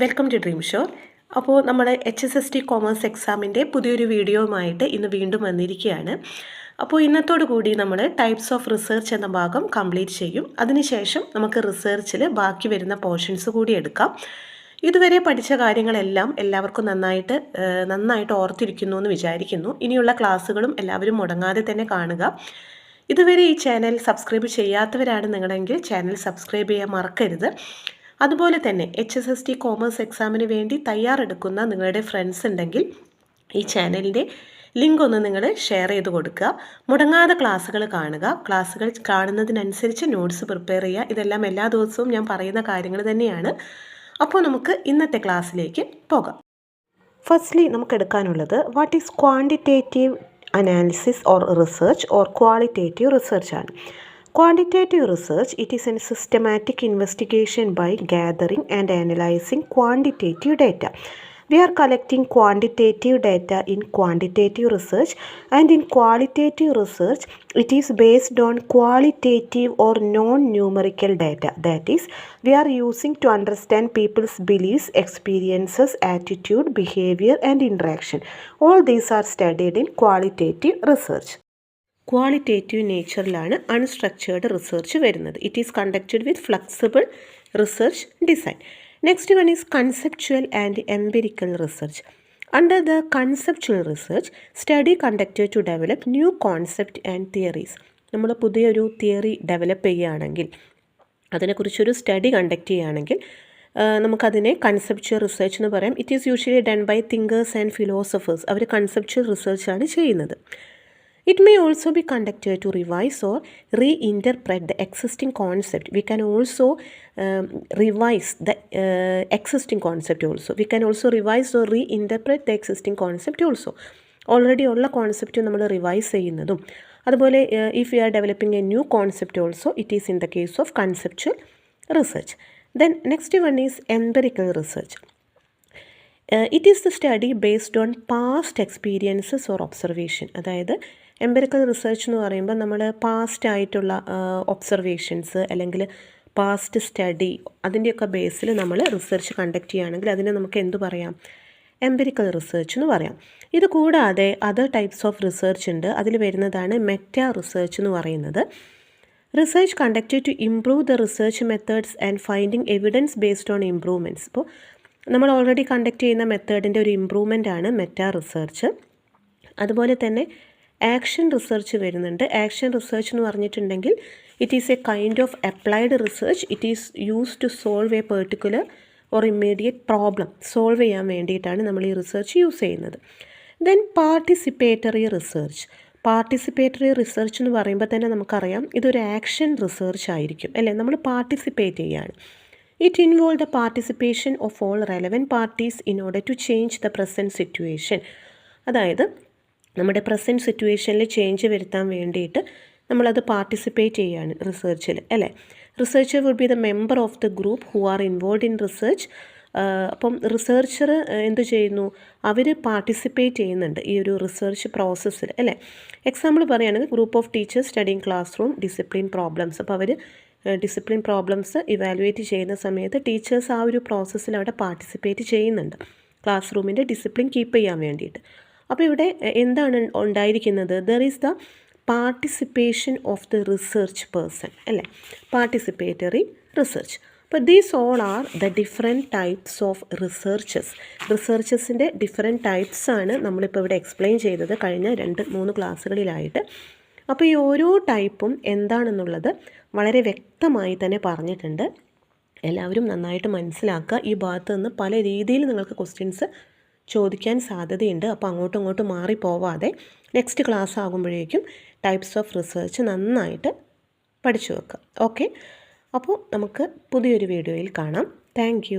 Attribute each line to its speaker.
Speaker 1: Welcome to dream ഷോർ അപ്പോൾ നമ്മുടെ H S S T commerce എക്സാമിന്റെ പുതിയൊരു വീഡിയോയുമായിട്ട് ഇന്ന് വീണ്ടും വന്നിരിക്കുകയാണ്. അപ്പോൾ ഇന്നത്തോടു കൂടി നമ്മൾ ടൈപ്സ് ഓഫ് റിസർച്ച് എന്ന ഭാഗം കംപ്ലീറ്റ് ചെയ്യും. അതിനുശേഷം നമുക്ക് റിസർച്ചിൽ ബാക്കി വരുന്ന പോർഷൻസ് കൂടി എടുക്കാം. ഇതുവരെ പഠിച്ച കാര്യങ്ങളെല്ലാം എല്ലാവർക്കും നന്നായിട്ട് നന്നായിട്ട് ഓർത്തിരിക്കുന്നു എന്ന് വിചാരിക്കുന്നു. ഇനിയുള്ള ക്ലാസ്സുകളും എല്ലാവരും മുടങ്ങാതെ തന്നെ കാണുക. ഇതുവരെ ഈ ചാനൽ സബ്സ്ക്രൈബ് ചെയ്യാത്തവരാണ് നിങ്ങളെങ്കിൽ ചാനൽ സബ്സ്ക്രൈബ് ചെയ്യാൻ മറക്കരുത്. അതുപോലെ തന്നെ H S S T commerce എക്സാമിന് വേണ്ടി തയ്യാറെടുക്കുന്ന നിങ്ങളുടെ ഫ്രണ്ട്സ് ഉണ്ടെങ്കിൽ ഈ ചാനലിന്റെ ലിങ്ക് ഒന്ന് നിങ്ങൾ ഷെയർ ചെയ്ത് കൊടുക്കുക. മുടങ്ങാതെ ക്ലാസ്സുകൾ കാണുക. ക്ലാസ്സുകൾ കാണുന്നതിനനുസരിച്ച് നോട്ട്സ് പ്രിപ്പയർ ചെയ്യുക. ഇതെല്ലാം എല്ലാ ദിവസവും ഞാൻ പറയുന്ന കാര്യങ്ങൾ തന്നെയാണ്. അപ്പോൾ നമുക്ക് ഇന്നത്തെ ക്ലാസ്സിലേക്ക് പോകാം. ഫസ്റ്റ്ലി നമുക്ക് എടുക്കാനുള്ളത് what is quantitative analysis or research or qualitative research ആണ്. Quantitative research, it is a systematic investigation by gathering and analyzing quantitative data. We are collecting quantitative data in quantitative research and in qualitative research, it is based on qualitative or non-numerical data. That is, we are using to understand people's beliefs, experiences, attitude, behavior and interaction. All these are studied in qualitative research. Qualitative നേച്ചറിലാണ് unstructured research വരുന്നത്. It is conducted with flexible research design next one is conceptual and empirical research under the conceptual research study conducted to develop new concept and theories നമ്മൾ പുതിയൊരു theory develop ചെയ്യുകയാണെങ്കിൽ അതിനെക്കുറിച്ചൊരു study conduct ചെയ്യുകയാണെങ്കിൽ നമുക്കതിനെ conceptual research എന്ന് പറയാം. It is usually done by thinkers and philosophers our conceptual റിസർച്ചാണ് ചെയ്യുന്നത്. It may also be conducted to revise or reinterpret the existing concept we can also revise the existing concept also we can also revise or reinterpret the existing concept also already ഉള്ള concept നമ്മൾ revise ചെയ്യുന്നതും. അതുപോലെ if you are developing a new concept also it is in the case of conceptual research then next one is empirical research it is the study based on past experiences or observation അതായത് empirical research എന്ന് പറയുമ്പോൾ നമ്മൾ past ആയിട്ടുള്ള observations അല്ലെങ്കിൽ past study അതിന്റെയൊക്കെ ബേസിൽ നമ്മൾ research conduct ചെയ്യുകയാണെങ്കിൽ അതിനെ നമുക്ക് എന്തു പറയാം? എംപെരിക്കൽ റിസർച്ച് എന്ന് പറയാം. ഇത് കൂടാതെ അതർ ടൈപ്സ് ഓഫ് റിസർച്ച് ഉണ്ട്. അതിൽ വരുന്നതാണ് മെറ്റ റിസർച്ച് എന്ന് പറയുന്നത്. Research conducted to improve the research methods and finding evidence based on improvements ഇപ്പോൾ നമ്മൾ ഓൾറെഡി കണ്ടക്ട് ചെയ്യുന്ന മെത്തേഡിന്റെ ഒരു ഇമ്പ്രൂവ്മെന്റ് ആണ് മെറ്റ റിസർച്ച് അതുപോലെ തന്നെ ആക്ഷൻ റിസർച്ച് വരുന്നുണ്ട്. ആക്ഷൻ റിസർച്ച് എന്ന് പറഞ്ഞിട്ടുണ്ടെങ്കിൽ it is a kind of applied research it is use to solve a particular or immediate problem solve ചെയ്യാൻ വേണ്ടിയിട്ടാണ് നമ്മൾ ഈ റിസർച്ച് യൂസ് ചെയ്യുന്നത്. Then participatory research participatory research എന്ന് പറയുമ്പോൾ തന്നെ നമുക്കറിയാം ഇതൊരു ആക്ഷൻ റിസർച്ച് ആയിരിക്കും. അല്ലേ? നമ്മൾ പാർട്ടിസിപ്പേറ്റ് ചെയ്യാണ് it involve the participation of all relevant parties in order to change the present situation അതായത് നമ്മുടെ പ്രസന്റ് സിറ്റുവേഷനിൽ ചേഞ്ച് വരുത്താൻ വേണ്ടിയിട്ട് നമ്മളത് പാർട്ടിസിപ്പേറ്റ് ചെയ്യാണ് റിസർച്ചിൽ അല്ലേ? Researcher would be the member of the group who are involve in research അപ്പം റിസർച്ചർ എന്ത് ചെയ്യുന്നു? അവർ പാർട്ടിസിപ്പേറ്റ് ചെയ്യുന്നുണ്ട് ഈ ഒരു റിസർച്ച് പ്രോസസ്സിൽ അല്ലേ? എക്സാമ്പിൾ പറയുകയാണെങ്കിൽ group of teachers studying class room discipline problems അപ്പോൾ അവർ ഡിസിപ്ലിൻ പ്രോബ്ലംസ് ഇവാലുവേറ്റ് ചെയ്യുന്ന സമയത്ത് ടീച്ചേഴ്സ് ആ ഒരു പ്രോസസ്സിൽ അവിടെ പാർട്ടിസിപ്പേറ്റ് ചെയ്യുന്നുണ്ട്. ക്ലാസ് റൂമിന്റെ ഡിസിപ്ലിൻ കീപ്പ് ചെയ്യാൻ വേണ്ടിയിട്ട്. അപ്പോൾ ഇവിടെ എന്താണ് ഉണ്ടായിരിക്കുന്നത്? There is the participation of the research person അല്ലേ? പാർട്ടിസിപ്പേറ്ററി റിസർച്ച് അപ്പോൾ these all are the different types of researches റിസർച്ചസിന്റെ different types ആണ് നമ്മളിപ്പോൾ ഇവിടെ എക്സ്പ്ലെയിൻ ചെയ്തത് കഴിഞ്ഞ രണ്ട് മൂന്ന് ക്ലാസ്സുകളിലായിട്ട്. അപ്പോൾ ഈ ഓരോ ടൈപ്പും എന്താണെന്നുള്ളത് വളരെ വ്യക്തമായി തന്നെ പറഞ്ഞിട്ടുണ്ട്. എല്ലാവരും നന്നായിട്ട് മനസ്സിലാക്കുക. ഈ ഭാഗത്ത് നിന്ന് പല രീതിയിൽ നിങ്ങൾക്ക് ക്വസ്റ്റ്യൻസ് ചോദിക്കാൻ സാധ്യതയുണ്ട്. അപ്പോൾ അങ്ങോട്ടും ഇങ്ങോട്ടും മാറി പോവാതെ നെക്സ്റ്റ് ക്ലാസ് ആകുമ്പോഴേക്കും ടൈപ്സ് ഓഫ് റിസർച്ച് നന്നായിട്ട് പഠിച്ചു വെക്കുക. ഓക്കെ അപ്പോൾ നമുക്ക് പുതിയൊരു വീഡിയോയിൽ കാണാം. താങ്ക്